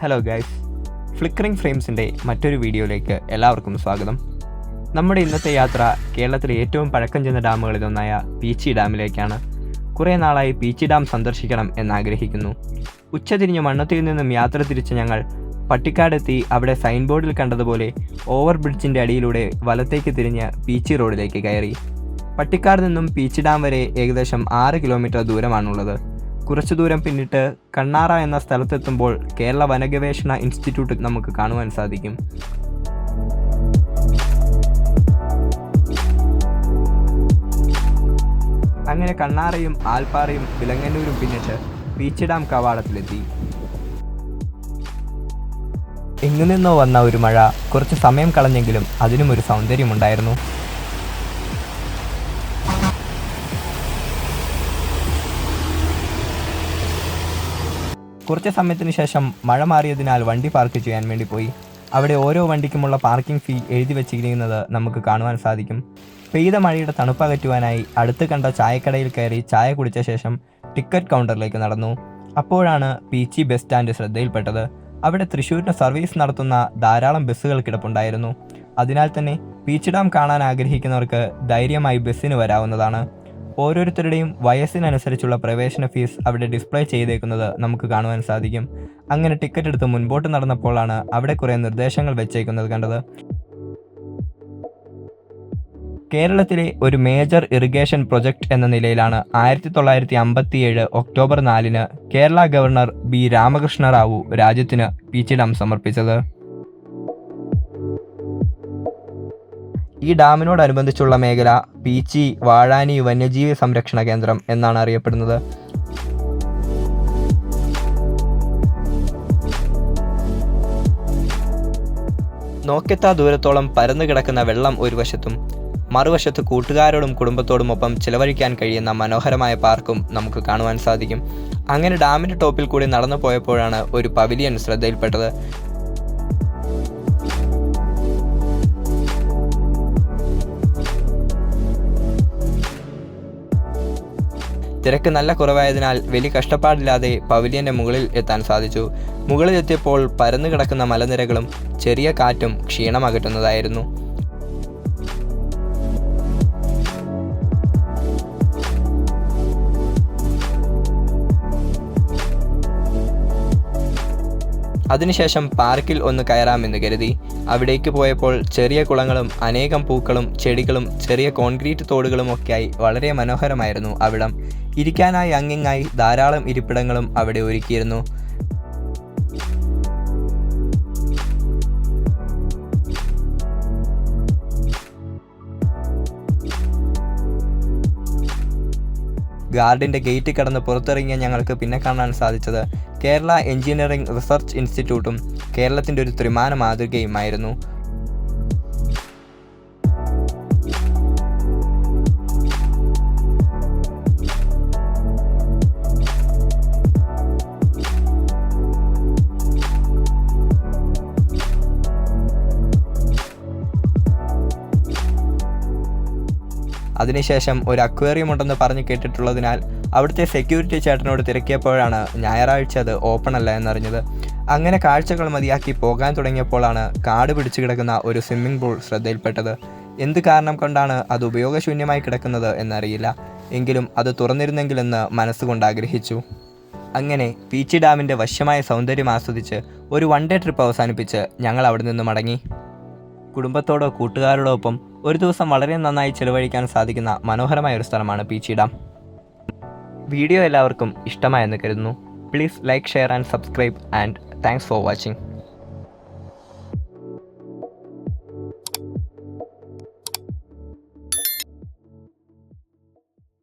Hello guys flickering ഫ്രെയിംസിന്റെ മറ്റൊരു വീഡിയോയിലേക്ക് എല്ലാവർക്കും സ്വാഗതം. നമ്മുടെ ഇന്നത്തെ യാത്ര കേരളത്തിലെ ഏറ്റവും പഴക്കം ചെന്ന ഡാമുകളിലൊന്നായ പീച്ചി ഡാമിലേക്കാണ്. കുറേ നാളായി പീച്ചി ഡാം സന്ദർശിക്കണം എന്നാഗ്രഹിക്കുന്നു. ഉച്ചതിരിഞ്ഞ് മണ്ണത്തിൽ നിന്നും യാത്ര തിരിച്ച ഞങ്ങൾ പട്ടിക്കാടെത്തി അവിടെ സൈൻ ബോർഡിൽ കണ്ടതുപോലെ ഓവർ ബ്രിഡ്ജിന്റെ അടിയിലൂടെ വലത്തേക്ക് തിരിഞ്ഞ് പീച്ചി റോഡിലേക്ക് കയറി. പട്ടിക്കാട് നിന്നും പീച്ചി ഡാം വരെ ഏകദേശം ആറ് കിലോമീറ്റർ ദൂരമാണുള്ളത്. കുറച്ചു ദൂരം പിന്നിട്ട് കണ്ണാറ എന്ന സ്ഥലത്തെത്തുമ്പോൾ കേരള വനഗവേഷണ ഇൻസ്റ്റിറ്റ്യൂട്ട് നമുക്ക് കാണുവാൻ സാധിക്കും. അങ്ങനെ കണ്ണാറയും ആൽപ്പാറയും വിലങ്ങന്നൂരും പിന്നിട്ട് ബീച്ച് ഡാം കവാടത്തിലെത്തി. എങ്ങു നിന്നോ വന്ന ഒരു മഴ കുറച്ച് സമയം കളഞ്ഞെങ്കിലും അതിനും ഒരു സൗന്ദര്യമുണ്ടായിരുന്നു. കുറച്ച് സമയത്തിന് ശേഷം മഴ മാറിയതിനാൽ വണ്ടി പാർക്ക് ചെയ്യാൻ വേണ്ടി പോയി. അവിടെ ഓരോ വണ്ടിക്കുമുള്ള പാർക്കിംഗ് ഫീ എഴുതി വെച്ചിരിക്കുന്നത് നമുക്ക് കാണുവാൻ സാധിക്കും. പെയ്ത മഴയുടെ തണുപ്പകറ്റുവാനായി അടുത്ത് കണ്ട ചായക്കടയിൽ കയറി ചായ കുടിച്ച ശേഷം ടിക്കറ്റ് കൗണ്ടറിലേക്ക് നടന്നു. അപ്പോഴാണ് പീച്ചി ബസ് സ്റ്റാൻഡ് ശ്രദ്ധയിൽപ്പെട്ടത്. അവിടെ തൃശ്ശൂരിന് സർവീസ് നടത്തുന്ന ധാരാളം ബസ്സുകൾ കിടപ്പുണ്ടായിരുന്നു. അതിനാൽ തന്നെ പീച്ച് ഡാം കാണാൻ ആഗ്രഹിക്കുന്നവർക്ക് ധൈര്യമായി ബസ്സിന് വരാവുന്നതാണ്. ഓരോരുത്തരുടെയും വയസ്സിനനുസരിച്ചുള്ള പ്രവേശന ഫീസ് അവിടെ ഡിസ്പ്ലേ ചെയ്തേക്കുന്നത് നമുക്ക് കാണുവാൻ സാധിക്കും. അങ്ങനെ ടിക്കറ്റ് എടുത്ത് മുൻപോട്ട് നടന്നപ്പോഴാണ് അവിടെ കുറേ നിർദ്ദേശങ്ങൾ വെച്ചേക്കുന്നത് കണ്ടത്. കേരളത്തിലെ ഒരു മേജർ ഇറിഗേഷൻ പ്രൊജക്ട് എന്ന നിലയിലാണ് ആയിരത്തി തൊള്ളായിരത്തി അമ്പത്തിയേഴ് ഒക്ടോബർ നാലിന് കേരള ഗവർണർ ബി രാമകൃഷ്ണ റാവു രാജ്യത്തിന് പീച്ചി ഡാം സമർപ്പിച്ചത്. ഈ ഡാമിനോടനുബന്ധിച്ചുള്ള മേഖല പീച്ചി വാഴാനി വന്യജീവി സംരക്ഷണ കേന്ദ്രം എന്നാണ് അറിയപ്പെടുന്നത്. നോക്കെത്താ ദൂരത്തോളം പരന്നു കിടക്കുന്ന വെള്ളം ഒരു വശത്തും മറുവശത്ത് കൂട്ടുകാരോടും കുടുംബത്തോടും ഒപ്പം ചിലവഴിക്കാൻ കഴിയുന്ന മനോഹരമായ പാർക്കും നമുക്ക് കാണുവാൻ സാധിക്കും. അങ്ങനെ ഡാമിന്റെ ടോപ്പിൽ കൂടി നടന്നു പോയപ്പോഴാണ് ഒരു പവിലിയൻ ശ്രദ്ധയിൽപ്പെട്ടത്. തിരക്ക് നല്ല കുറവായതിനാൽ വലിയ കഷ്ടപ്പാടില്ലാതെ പവിലിയന്റെ മുകളിൽ എത്താൻ സാധിച്ചു. മുകളിലെത്തിയപ്പോൾ പരന്നു കിടക്കുന്ന മലനിരകളും ചെറിയ കാറ്റും ക്ഷീണമകറ്റുന്നതായിരുന്നു. അതിനുശേഷം പാർക്കിൽ ഒന്ന് കയറാമെന്ന് കരുതി. അവിടേക്ക് പോയപ്പോൾ ചെറിയ കുളങ്ങളും അനേകം പൂക്കളും ചെടികളും ചെറിയ കോൺക്രീറ്റ് തോടുകളും ഒക്കെയായി വളരെ മനോഹരമായിരുന്നു അവിടം. ഇരിക്കാനായി അങ്ങിങ്ങായി ധാരാളം ഇരിപ്പിടങ്ങളും അവിടെ ഒരുക്കിയിരുന്നു. ഗാർഡിന്റെ ഗേറ്റ് കടന്ന് പുറത്തിറങ്ങിയ ഞങ്ങൾക്ക് പിന്നെ കാണാൻ സാധിച്ചത് കേരള എഞ്ചിനീയറിംഗ് റിസർച്ച് ഇൻസ്റ്റിറ്റ്യൂട്ടും കേരളത്തിന്റെ ഒരു ത്രിമാന മാതൃകയുമായിരുന്നു അതിനുശേഷം ഒരു അക്വേറിയം ഉണ്ടെന്ന് പറഞ്ഞ് കേട്ടിട്ടുള്ളതിനാൽ അവിടുത്തെ സെക്യൂരിറ്റി ചേട്ടനോട് തിരക്കിയപ്പോഴാണ് ഞായറാഴ്ച അത് ഓപ്പൺ അല്ല എന്നറിഞ്ഞത്. അങ്ങനെ കാഴ്ചകൾ മതിയാക്കി പോകാൻ തുടങ്ങിയപ്പോഴാണ് കാട് പിടിച്ചു കിടക്കുന്ന ഒരു സ്വിമ്മിംഗ് പൂൾ ശ്രദ്ധയിൽപ്പെട്ടത്. എന്ത് കാരണം കൊണ്ടാണ് അത് ഉപയോഗശൂന്യമായി കിടക്കുന്നത് എന്നറിയില്ല. എങ്കിലും അത് തുറന്നിരുന്നെങ്കിലെന്ന് മനസ്സുകൊണ്ട് ആഗ്രഹിച്ചു. അങ്ങനെ പീച്ചി ഡാമിന്റെ വശ്യമായ സൗന്ദര്യം ആസ്വദിച്ച് ഒരു വൺ ഡേ ട്രിപ്പ് അവസാനിപ്പിച്ച് ഞങ്ങൾ അവിടെ നിന്ന് മടങ്ങി. കുടുംബത്തോടോ കൂട്ടുകാരോടോ ഒപ്പം ഒരു ദിവസം വളരെ നന്നായി ചിലവഴിക്കാൻ സാധിക്കുന്ന മനോഹരമായ ഒരു സ്ഥലമാണ് പീച്ചി ഡാം. വീഡിയോ എല്ലാവർക്കും ഇഷ്ടമായെന്ന് കരുതുന്നു. Please like share and subscribe and thanks for watching